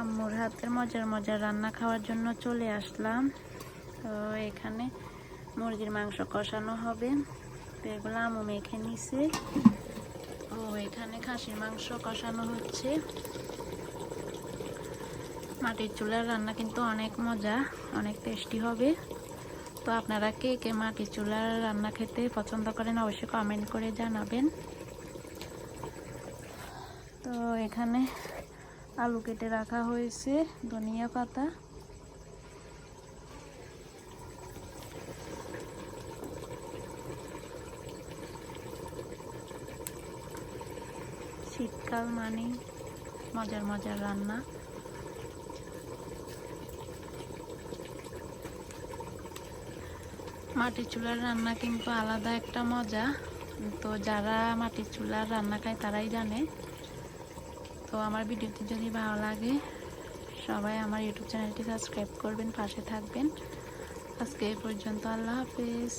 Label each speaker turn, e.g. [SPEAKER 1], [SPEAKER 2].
[SPEAKER 1] আম্মুর হাতের মজার মজার রান্না খাওয়ার জন্য চলে আসলাম। তো এখানে মুরগির মাংস কষানো হবে। তো এগুলো আম্মু মেখে নিছে। ও, এখানে খাসির মাংস কষানো হচ্ছে। মাটির চুলার রান্না কিন্তু অনেক মজা, অনেক টেস্টি হবে। তো আপনারা কে কে মাটির চুলার রান্না খেতে পছন্দ করেন অবশ্যই কমেন্ট করে জানাবেন। তো এখানে আলু কেটে রাখা হয়েছে, ধনিয়া পাতা। শীতকাল মানে মজার মজার রান্না। মাটির চুলার রান্না কিন্তু আলাদা একটা মজা। তো যারা মাটির চুলার রান্না খায় তারাই জানে। তো আমার ভিডিওটি যদি ভালো লাগে, সবাই আমার ইউটিউব চ্যানেলটি সাবস্ক্রাইব করবেন, পাশে থাকবেন। আজকে এই পর্যন্ত, আল্লাহ হাফেজ।